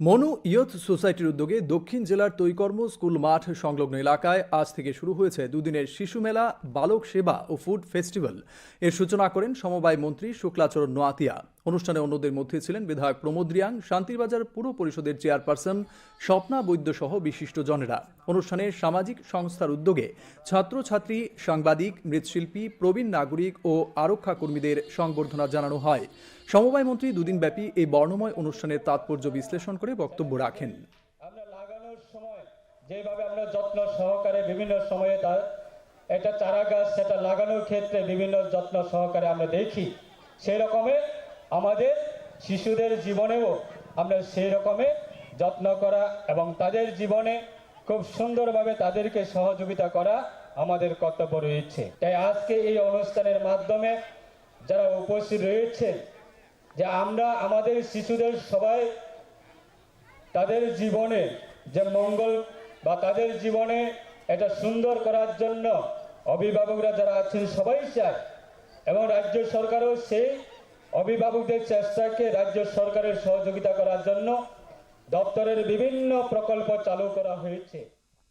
Manu youth সোসাইটির উদ্যোগে দক্ষিণ জেলার তৈকর্ম স্কুল মাঠ সংলগ্ন এলাকায় আজ থেকে শুরু হয়েছে দুদিনের শিশু মেলা, বালক সেবা ও ফুড ফেস্টিভ্যাল। এর সূচনা করেন সমবায় মন্ত্রী শুক্লাচরণ নোয়াতিয়া। অনুষ্ঠানে অন্যদের মধ্যে ছিলেন বিধায়ক প্রমোদ রিয়াং, শান্তিরবাজার পুর পরিষদের চেয়ারপারসন স্বপ্না বৈদ্য সহ বিশিষ্ট জনেরা অনুষ্ঠানে সামাজিক সংস্থার উদ্যোগে ছাত্রছাত্রী, সাংবাদিক, মৃৎশিল্পী, প্রবীণ নাগরিক ও আরক্ষা কর্মীদের সংবর্ধনা জানানো হয়। সমবায় মন্ত্রী দুদিনব্যাপী এই বর্ণময় অনুষ্ঠানের তাৎপর্য বিশ্লেষণ করে বক্তব্য রাখেন। যেভাবে আমরা যত্ন সহকারে বিভিন্ন সময়ে তার এটা চারা গাছ সেটা লাগানোর ক্ষেত্রে বিভিন্ন যত্ন সহকারে আমরা দেখি। সেই রকমে আমাদের শিশুদের জীবনেও আমরা সেই রকমে যত্ন করা এবং তাদের জীবনে খুব সুন্দরভাবে তাদেরকে সহযোগিতা করা আমাদের কর্তব্য রয়েছে। তাই আজকে এই অনুষ্ঠানের মাধ্যমে যারা উপস্থিত রয়েছে যে আমরা আমাদের শিশুদের সবাই তাদের জীবনে যে মঙ্গল বা তাদের জীবনে এটা সুন্দর করার জন্য অভিভাবকরা যারা আছেন সবাই চায় এবং রাজ্য সরকারও সেই অভিভাবকদের চেষ্টাকে রাজ্য সরকারের সহযোগিতা করার জন্য দপ্তরের বিভিন্ন প্রকল্প চালু করা হয়েছে।